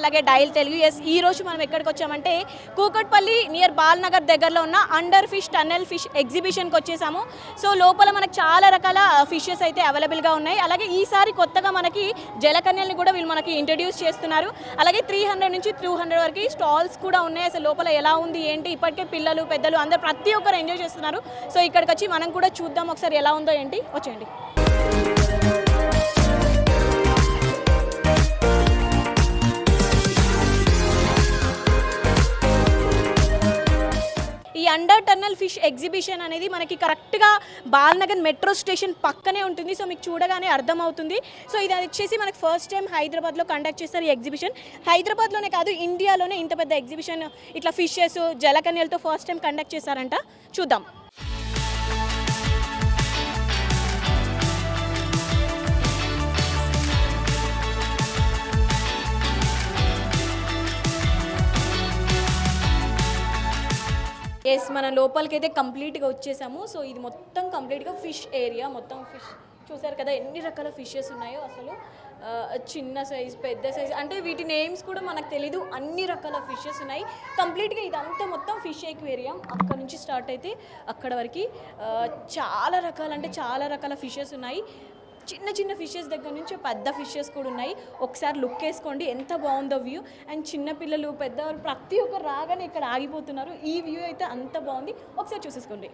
అలాగే dial Telugu. Yes ఈ రోజు మనం ఎక్కడికి వచ్చామంటే కూకట్పల్లి నియర్ బాల్నగర్ దగ్గరలో ఉన్న అండర్ ఫిష్ టన్నెల్ ఫిష్ ఎగ్జిబిషన్కి వచ్చేసాము. సో లోపల మనకు చాలా రకాల ఫిషెస్ అయితే అవైలబుల్గా ఉన్నాయి. అలాగే ఈసారి కొత్తగా మనకి జలకన్యల్ని కూడా వీళ్ళు మనకి ఇంట్రడ్యూస్ చేస్తున్నారు. అలాగే త్రీ హండ్రెడ్ నుంచి టూ హండ్రెడ్ వరకు స్టాల్స్ కూడా ఉన్నాయి. అసలు లోపల ఎలా ఉంది ఏంటి? ఇప్పటికే పిల్లలు పెద్దలు అందరూ ప్రతి ఒక్కరు ఎంజాయ్ చేస్తున్నారు. సో ఇక్కడికి వచ్చి మనం కూడా చూద్దాం. ఒకసారి ఎలా ఉందో ఏంటి? వచ్చేయండి. అండర్ ఫిష్ ఎగ్జిబిషన్ అనేది మనకి కరెక్ట్గా బాల్నగర్ మెట్రో స్టేషన్ పక్కనే ఉంటుంది. సో మీకు చూడగానే అర్థమవుతుంది. సో ఇది వచ్చేసి మనకి ఫస్ట్ టైం హైదరాబాద్లో కండక్ట్ చేస్తారు ఈ ఎగ్జిబిషన్ హైదరాబాద్లోనే కాదు ఇండియాలోనే ఇంత పెద్ద ఎగ్జిబిషన్ ఇట్లా ఫిషెస్ జలకన్యలతో ఫస్ట్ టైం కండక్ట్ చేశారంట. చూద్దాం. ఎస్ మన లోపలికి అయితే కంప్లీట్గా వచ్చేసాము. సో ఇది మొత్తం కంప్లీట్గా ఫిష్ ఏరియా. మొత్తం ఫిష్ చూసారు కదా ఎన్ని రకాల ఫిషెస్ ఉన్నాయో అసలు. చిన్న సైజ్ పెద్ద సైజ్ అంటే వీటి నేమ్స్ కూడా మనకు తెలీదు. అన్ని రకాల ఫిషెస్ ఉన్నాయి. కంప్లీట్గా ఇదంతా మొత్తం ఫిష్ ఎక్వేరియం అక్కడ నుంచి స్టార్ట్ అయితే అక్కడ వరకు చాలా రకాల అంటే చాలా రకాల ఫిషెస్ ఉన్నాయి. చిన్న చిన్న ఫిషెస్ దగ్గర నుంచి పెద్ద ఫిషెస్ కూడా ఉన్నాయి. ఒకసారి లుక్ వేసుకోండి ఎంత బాగుందో వ్యూ అండ్ చిన్న పిల్లలు పెద్దవాళ్ళు ప్రతి ఒక్కరు రాగానే ఇక్కడ ఆగిపోతున్నారు. ఈ వ్యూ అయితే అంత బాగుంది. ఒకసారి చూసేసుకోండి.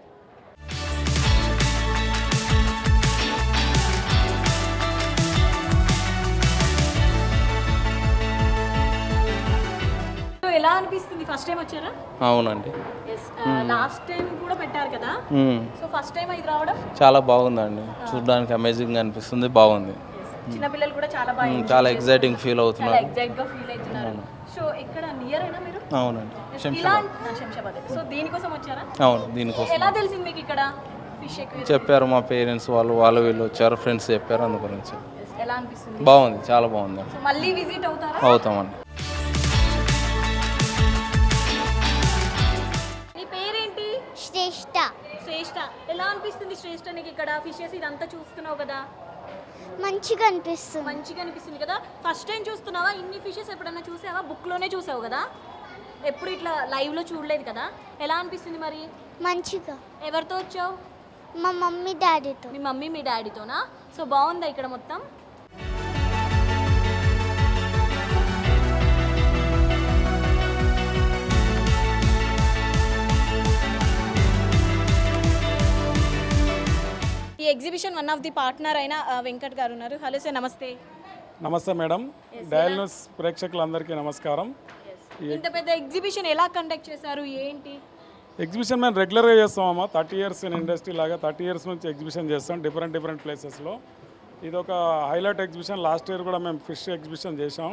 ఎలా అనిపిస్తుంది? ఫస్ట్ టైం వచ్చారా? అవునండి. లాస్ట్ టైం కూడా పెట్టారు కదా. సో ఫస్ట్ టైం ఇది రావడం? చాలా బాగుందండి. చూడడానికి అమేజింగ్ అనిపిస్తుంది. బాగుంది. చిన్న పిల్లలు కూడా చాలా బాగా. చాలా ఎగ్జైటింగ్ ఫీల్ అవుతున్నారు. గా ఫీల్ అవుతున్నారు. సో ఇక్కడ నియర్ అయినా మీరు? అవునండి. శంషాబాద్. సో దీనికోసం వచ్చారా? అవును దీనికోసం. ఎలా తెలిసింది మీకు ఇక్కడ? చెప్పారు మా పేరెంట్స్ వాళ్ళు. వాళ్ళు వీళ్ళు వచ్చారు. ఫ్రెండ్స్ చెప్పారు. అందు గురించి బాగుంది. చాలా బాగుంది. మళ్ళీ విజిట్ అవుతారా? అవుతామండి. ఎలా అనిపిస్తుంది శ్రేష్ట? నీకు ఇక్కడ ఫిషెస్ ఇదంతా చూస్తున్నావు కదా? మంచిగా అనిపిస్తుంది. మంచిగా అనిపిస్తుంది కదా? ఫస్ట్ టైం చూస్తున్నావా? ఇన్ని ఫిషెస్ ఎప్పుడన్నా చూసావా? బుక్లోనే చూసావు కదా? ఎప్పుడు ఇట్లా లైవ్లో చూడలేదు కదా? ఎలా అనిపిస్తుంది మరి? మంచిగా. ఎవరితో వచ్చావు? మా మమ్మీ డాడీతో. మీ మమ్మీ మీ డాడీతోనా? సో బాగుందా ఇక్కడ మొత్తం? Exhibition one of the partner అయిన వెంకట్ గారు ఉన్నారు. హలో సార్ నమస్తే. నమస్తే మేడం. డయల్ న్యూస్ ప్రేక్షకులందరికీ నమస్కారం. ఇంత పెద్ద ఎగ్జిబిషన్ ఎలా కండక్ట్ చేశారు? ఏంటి? ఎగ్జిబిషన్ మేము రెగ్యులర్గా చేస్తామమ్మా. థర్టీ ఇయర్స్ ఇన్ ఇండస్ట్రీ లాగా థర్టీ ఇయర్స్ నుంచి ఎగ్జిబిషన్ చేస్తాం డిఫరెంట్ డిఫరెంట్ ప్లేసెస్లో. ఇది ఒక హైలైట్ ఎగ్జిబిషన్. లాస్ట్ ఇయర్ కూడా మేము ఫిష్ ఎగ్జిబిషన్ చేసాం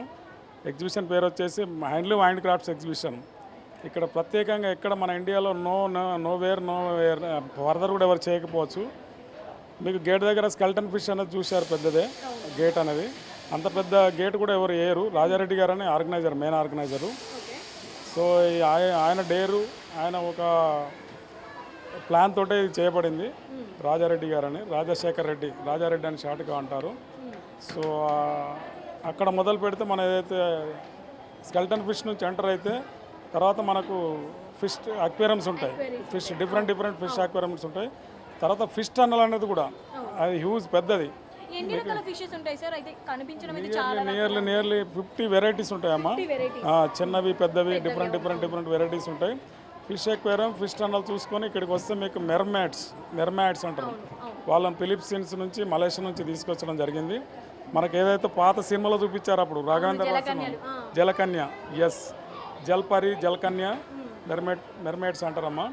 ఎగ్జిబిషన్ పేరు వచ్చేసి హ్యాండ్లూమ్ హ్యాండ్ క్రాఫ్ట్స్ ఎగ్జిబిషన్. ఇక్కడ ప్రత్యేకంగా ఎక్కడ మన ఇండియాలో no nowhere nowhere further కూడా ఎవరు చేయకపోవచ్చు. మీకు గేట్ దగ్గర స్కెల్టన్ ఫిష్ అనేది చూశారు పెద్దదే. గేట్ అనేది. అంత పెద్ద గేట్ కూడా ఎవరు వేయరు రాజారెడ్డి గారు అని ఆర్గనైజర్ మెయిన్ ఆర్గనైజరు. సో ఆయన డేరు ఆయన ఒక ప్లాన్ తోటే ఇది చేయబడింది. రాజారెడ్డి గారని. రాజశేఖర్ రెడ్డి రాజారెడ్డి అని షార్ట్గా అంటారు. సో అక్కడ మొదలు పెడితే మన ఏదైతే స్కెల్టన్ ఫిష్ నుంచి ఎంటర్ అయితే తర్వాత మనకు ఫిష్ అక్వేరమ్స్ ఉంటాయి. Fish different different fish aquariums ఉంటాయి. తర్వాత ఫిష్ టన్నల్ అనేది కూడా. అది హ్యూజ్ పెద్దది. నియర్లీ నియర్లీ ఫిఫ్టీ వెరైటీస్ ఉంటాయమ్మా. చిన్నవి పెద్దవి డిఫరెంట్ డిఫరెంట్ డిఫరెంట్ వెరైటీస్ ఉంటాయి. ఫిష్ ఎక్వేరియం ఫిష్ టన్నల్ చూసుకొని ఇక్కడికి వస్తే మీకు మెర్మాట్స్ మెర్మాట్స్ అంటారు. వాళ్ళని ఫిలిప్సిన్స్ నుంచి మలేషియా నుంచి తీసుకొచ్చడం జరిగింది. మనకి ఏదైతే పాత సినిమాలో చూపించారు అప్పుడు రాఘవేంద్ర జలకన్య ఎస్ జల్పరి జలకన్య మెర్మేట్ మెర్మేట్స్ అంటారమ్మా.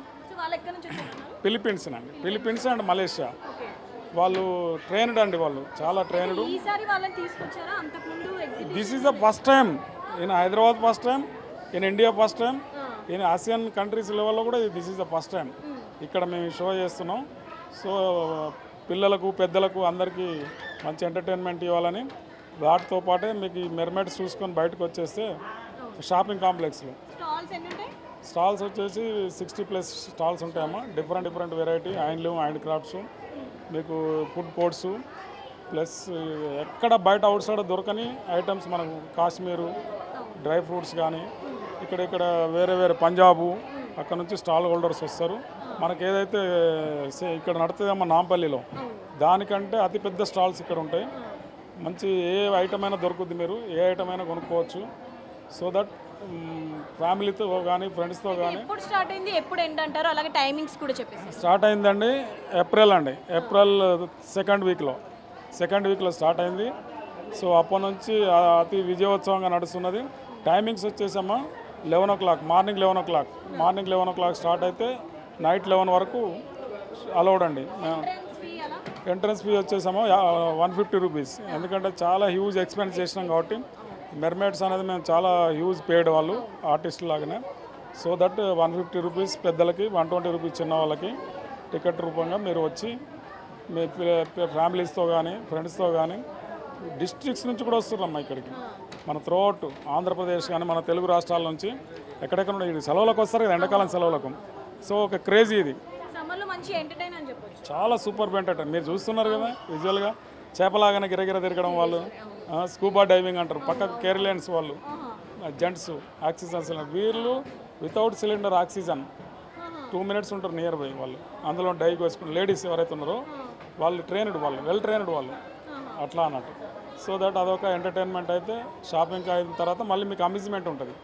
సో వాళ్ళు ఎక్కడి నుంచి వచ్చారు ఫిలిప్పీన్స్ అండి ఫిలిప్పీన్స్ అండ్ మలేషియా వాళ్ళు ట్రైన్డ్ అండి వాళ్ళు చాలా trained this is the first time in Hyderabad first time in India first time in Asian countries లెవెల్లో కూడా this is the first time ఇక్కడ మేము షో చేస్తున్నాం. సో పిల్లలకు పెద్దలకు అందరికీ మంచి ఎంటర్టైన్మెంట్ ఇవ్వాలని వాటితో పాటే మీకు ఈ మెర్మెడ్స్ చూసుకొని బయటకు వచ్చేస్తే షాపింగ్ కాంప్లెక్స్లో స్టాల్స్ వచ్చేసి sixty plus stalls ఉంటాయమ్మా. Different different variety handloom handicrafts మీకు ఫుడ్ కోర్ట్స్ ప్లస్ ఎక్కడ బయట అవుట్ సైడ్ దొరకని ఐటమ్స్ మనకు కాశ్మీరు డ్రై ఫ్రూట్స్ కానీ ఇక్కడ ఇక్కడ వేరే వేరే పంజాబు అక్కడ నుంచి స్టాల్ హోల్డర్స్ వస్తారు. మనకి ఏదైతే సే- ఇక్కడ నడుతుందమ్మా నాంపల్లిలో దానికంటే అతిపెద్ద స్టాల్స్ ఇక్కడ ఉంటాయి. మంచి ఏ ఐటమ్ అయినా దొరుకుద్ది మీరు ఏ ఐటమ్ అయినా కొనుక్కోవచ్చు. సో దట్ ఫ్యామిలీతో కానీ ఫ్రెండ్స్తో కానీ ఎప్పుడు స్టార్ట్ అయింది? ఎప్పుడు ఎండ్ అంటారు? అలాగే టైమింగ్స్ కూడా చెప్పేసి స్టార్ట్ అయిందండి ఏప్రిల్ అండి. ఏప్రిల్ సెకండ్ వీక్లో. సెకండ్ వీక్లో స్టార్ట్ అయింది. సో అప్పటి నుంచి అతి విజయోత్సవంగా నడుస్తున్నది. Timings వచ్చేసమ్మా eleven o'clock morning eleven o'clock. Morning eleven o'clock start అయితే నైట్ లెవెన్ వరకు అలౌడ్ అండి. ఎంట్రన్స్ ఫీ వచ్చేసామో వన్ ఫిఫ్టీ రూపీస్. ఎందుకంటే చాలా హ్యూజ్ ఎక్స్పెన్స్ చేసినాం కాబట్టి మెర్మేడ్స్ అనేది మేము చాలా హ్యూజ్ పేడ్ వాళ్ళు ఆర్టిస్ట్ లాగానే. So that one fifty rupees పెద్దలకి వన్ ట్వంటీ రూపీస్ చిన్న వాళ్ళకి టికెట్ రూపంగా మీరు వచ్చి మీ ఫ్యామిలీస్తో కానీ ఫ్రెండ్స్తో కానీ డిస్ట్రిక్ట్స్ నుంచి కూడా వస్తున్నారమ్మా ఇక్కడికి. మన త్రోట్ ఆంధ్రప్రదేశ్ కానీ మన తెలుగు రాష్ట్రాల నుంచి ఎక్కడెక్కడ ఈ సెలవులకు వస్తారు కదా ఎండాకాలం సెలవులకు. సో ఒక క్రేజీ ఇది. ఎంటర్టైన్ చాలా సూపర్ బెంటెట్ మీరు చూస్తున్నారు కదా విజువల్గా. చేపలాగానే గిరగిర తిరగడం వాళ్ళు. స్కూబా డైవింగ్ అంటారు. పక్కకు కేరళియన్స్ వాళ్ళు. Gents oxygen cylinder. వీళ్ళు without cylinder oxygen. Two minutes ఉంటారు నియర్ బై వాళ్ళు. అందులో డైవ్ వేసుకుని లేడీస్ ఎవరైతే ఉన్నారో వాళ్ళు ట్రైన్డ్ వాళ్ళు వెల్ ట్రైన్డ్ వాళ్ళు. అట్లా అన్నట్టు. సో దట్ అదొక ఎంటర్టైన్మెంట్ అయితే షాపింగ్ అయిన తర్వాత మళ్ళీ మీకు అమ్యూజ్మెంట్ ఉంటుంది.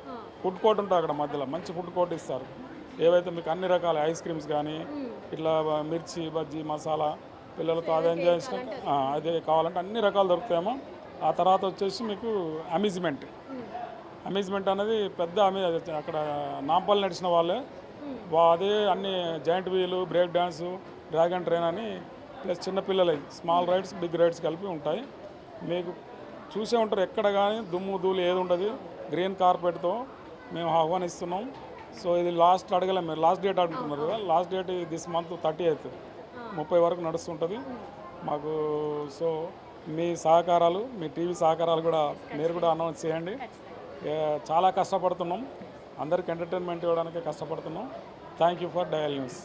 ఫుడ్ కోర్ట్ ఉంటుంది అక్కడ మధ్యలో. మంచి ఫుడ్ కోర్ట్ ఇస్తారు. ఏవైతే మీకు అన్ని రకాల ఐస్ క్రీమ్స్ కానీ ఇట్లా మిర్చి బజ్జీ మసాలా పిల్లలకు అదే ఎంజాయ్ చేసిన అదే కావాలంటే అన్ని రకాలు దొరుకుతాయేమో. ఆ తర్వాత వచ్చేసి మీకు అమ్యూజ్మెంట్ అమ్యూజ్మెంట్ అనేది పెద్ద అక్కడ నాంపల్లి నడిచిన వాళ్ళే. అదే అన్ని giant wheel break dance dragon train అని ప్లస్ చిన్నపిల్లలవి స్మాల్ రైడ్స్ బిగ్ రైడ్స్ కలిపి ఉంటాయి. మీకు చూసే ఉంటారు ఎక్కడ కానీ దుమ్ము ధూళి ఏది ఉండదు. గ్రీన్ కార్పెట్తో మేము ఆహ్వానిస్తున్నాం. సో ఇది లాస్ట్ అడగలేము మీరు. లాస్ట్ డేట్ అడుగుతున్నారు కదా? Last date this month thirty eighth. ముప్పై వరకు నడుస్తుంటుంది. మాకు సో మీ సహకారాలు మీ టీవీ సహకారాలు కూడా మీరు కూడా అనౌన్స్ చేయండి. చాలా కష్టపడుతున్నాం. అందరికి ఎంటర్టైన్మెంట్ ఇవ్వడానికి కష్టపడుతున్నాం. Thank you for dial news.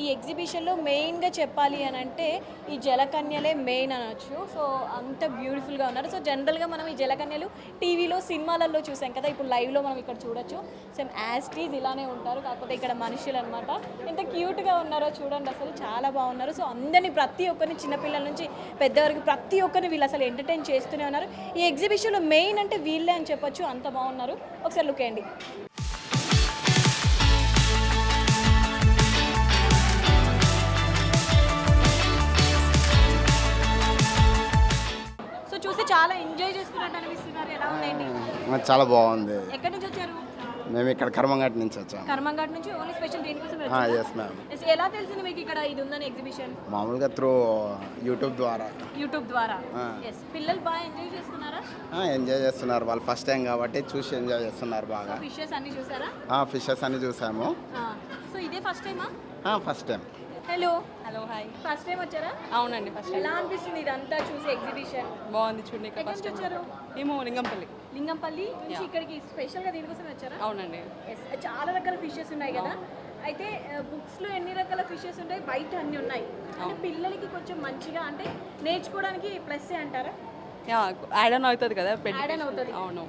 ఈ ఎగ్జిబిషన్లో మెయిన్గా చెప్పాలి అని అంటే ఈ జలకన్యలే మెయిన్ అనొచ్చు. సో అంత బ్యూటిఫుల్గా ఉన్నారు. సో జనరల్గా మనం ఈ జలకన్యలు టీవీలో సినిమాలలో చూసాం కదా. ఇప్పుడు లైవ్లో మనం ఇక్కడ చూడొచ్చు. సేమ్ యాజ్ టీజ్ ఇలానే ఉంటారు. కాకపోతే ఇక్కడ మనుషులు అనమాట ఎంత క్యూట్గా ఉన్నారో చూడండి అసలు. చాలా బాగున్నారు. సో అందరినీ ప్రతి ఒక్కరిని చిన్నపిల్లల నుంచి పెద్దవారికి ప్రతి ఒక్కరిని వీళ్ళు అసలు ఎంటర్టైన్ చేస్తూనే ఉన్నారు. ఈ ఎగ్జిబిషన్లో మెయిన్ అంటే వీళ్ళే అని చెప్పొచ్చు. అంత బాగున్నారు. ఒకసారి లుక్ వేయండి. చాలా ఎంజాయ్ చేస్తున్నట్టు అనిపిస్తున్నారు. ఎలా ఉందండి? చాలా బాగుంది. ఎక్కడి నుంచి వచ్చారు? మేము ఇక్కడ కర్మంఘాట్ నుంచి వచ్చాం. కర్మంఘాట్ నుంచి ఓన్లీ స్పెషల్ దీనికోసం ఎస్ మ్యామ్ ఎలా తెలిసింది మీకు ఇక్కడ ఇది ఉందని ఎగ్జిబిషన్ మామూలుగా త్రూ యూట్యూబ్ ద్వారా. యూట్యూబ్ ద్వారా. Ah. ఎస్ పిల్లలు బాగా ఎంజాయ్ చేస్తున్నారా? ఎంజాయ్ చేస్తున్నారు. వాళ్ళు ఫస్ట్ టైం కాబట్టి చూసి ఎంజాయ్ చేస్తున్నారు బాగా. ఫిషెస్ అన్ని చూసారా? ఫిషెస్ అని చూసాము. సో ఇదే ఫస్ట్ టైమా first time hello. Hello hi first time వచ్చారా? అవునండి ఫస్ట్ ఎలా అనిపిస్తుంది ఇదంతా చూసి ఎగ్జిబిషన్ బాగుంది చూడండి ఇక్కడ ఫస్ట్ వచ్చారు? ఏమో లింగంపల్లి. లింగంపల్లి నుంచి ఇక్కడికి స్పెషల్గా దీనికోసం వచ్చారా? అవునండి. చాలా రకాల ఫిషెస్ ఉన్నాయి కదా. అయితే బుక్స్లో ఎన్ని రకాల ఫిషెస్ ఉంటాయి? బయట అన్ని ఉన్నాయి. అంటే పిల్లలకి కొంచెం మంచిగా అంటే నేర్చుకోవడానికి ప్లస్ అంటారా? యా యాడ్ అవుతుంది కదా అవును.